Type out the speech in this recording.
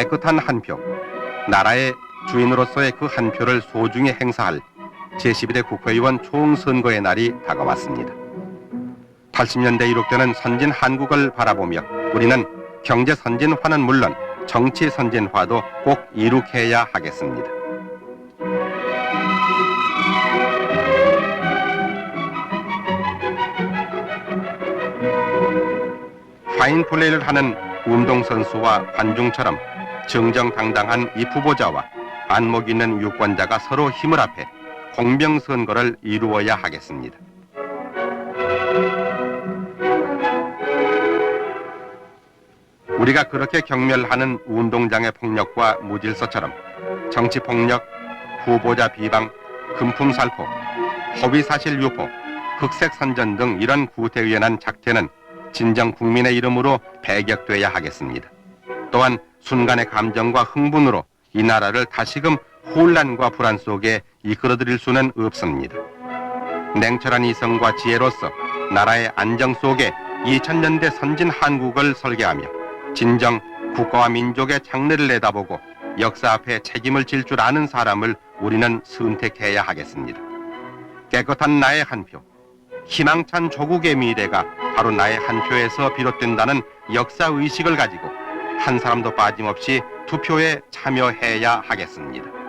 깨끗한 한 표, 나라의 주인으로서의 그 한 표를 소중히 행사할 제11대 국회의원 총선거의 날이 다가왔습니다. 80년대 이룩되는 선진 한국을 바라보며 우리는 경제 선진화는 물론 정치 선진화도 꼭 이룩해야 하겠습니다. 파인 플레이를 하는 운동선수와 관중처럼 정정당당한 이 후보자와 안목 있는 유권자가 서로 힘을 합해 공명선거를 이루어야 하겠습니다. 우리가 그렇게 경멸하는 운동장의 폭력과 무질서처럼 정치 폭력, 후보자 비방, 금품 살포, 허위 사실 유포, 흑색 선전 등 이런 구태의연한 작태는 진정 국민의 이름으로 배격돼야 하겠습니다. 또한 순간의 감정과 흥분으로 이 나라를 다시금 혼란과 불안 속에 이끌어들일 수는 없습니다. 냉철한 이성과 지혜로서 나라의 안정 속에 2000년대 선진 한국을 설계하며 진정 국가와 민족의 장래를 내다보고 역사 앞에 책임을 질 줄 아는 사람을 우리는 선택해야 하겠습니다. 깨끗한 나의 한 표, 희망찬 조국의 미래가 바로 나의 한 표에서 비롯된다는 역사 의식을 가지고 한 사람도 빠짐없이 투표에 참여해야 하겠습니다.